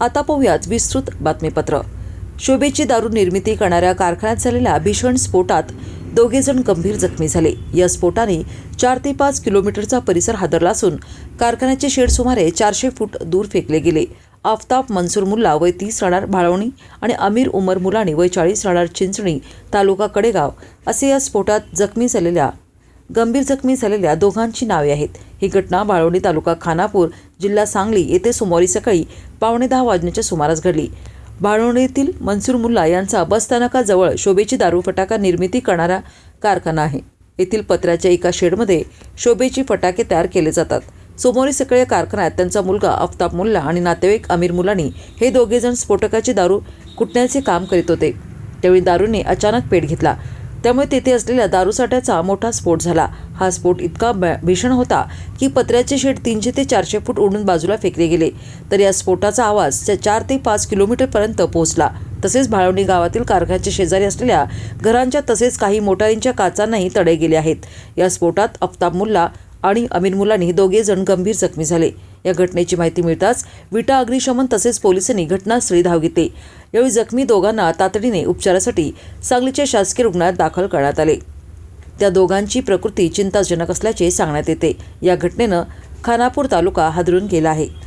आता पाहूयात विस्तृत बातमीपत्र. शोभेची दारू निर्मिती करणाऱ्या कारखान्यात झालेल्या भीषण स्फोटात दोघे जण गंभीर जखमी झाले. या स्फोटाने चार ते पाच किलोमीटरचा परिसर हादरला असून कारखान्याचे शेड सुमारे चारशे फूट दूर फेकले गेले. आफताब मनसूर मुल्ला वय तीस राहणार भाळवणी आणि अमीर उमर मुलानी वय चाळीस राहणार चिंचणी तालुका कडेगाव असे या स्फोटात जखमी झालेल्या गंभीर जखमी झालेल्या दोघांची नावे आहेत. ही घटना बाळवणी तालुका खानापूर जिल्हा सांगली येथे सोमवारी सकाळी पावणे दहा वाजण्याच्या सुमारास घडली. बाळवणीतील मनसूर मुल्ला यांचा बसस्थानकाजवळ शोभेची दारू फटाका निर्मिती करणारा कारखाना आहे. येथील पत्र्याच्या एका शेडमध्ये शोभेची फटाके तयार केले जातात. सोमवारी सकाळी या कारखान्यात त्यांचा मुलगा अफ्ताब मुल्ला आणि नातेवाईक अमीर मुलानी हे दोघेजण स्फोटकाची दारू कुटण्याचे काम करीत होते. त्यावेळी दारूने अचानक पेट घेतला. त्यामुळे तेथे असलेल्या दारूसाठ्याचा मोठा स्फोट झाला. हा स्फोट इतका भीषण होता की पत्र्याचे शेड तीनशे ते चारशे फूट उडून बाजूला फेकले गेले. तर या स्फोटाचा आवाज चार ते पाच किलोमीटरपर्यंत पोहोचला. तसेच भाळवणी गावातील कारखान्याच्या शेजारी असलेल्या घरांच्या तसेच काही मोटारींच्या काचांनाही तडे गेले आहेत. या स्फोटात अफताब मुल्ला आणि अमीन मुलानी दोघे जण गंभीर जखमी झाले. या घटनेची माहिती मिळताच विटा अग्निशमन तसेच पोलिसांनी घटनास्थळी धाव घेतली. यावेळी जखमी दोघांना तातडीने उपचारासाठी सांगलीच्या शासकीय रुग्णालयात दाखल करण्यात आले. त्या दोघांची प्रकृती चिंताजनक असल्याचे सांगण्यात येते. या घटनेनं खानापूर तालुका हादरून गेला आहे.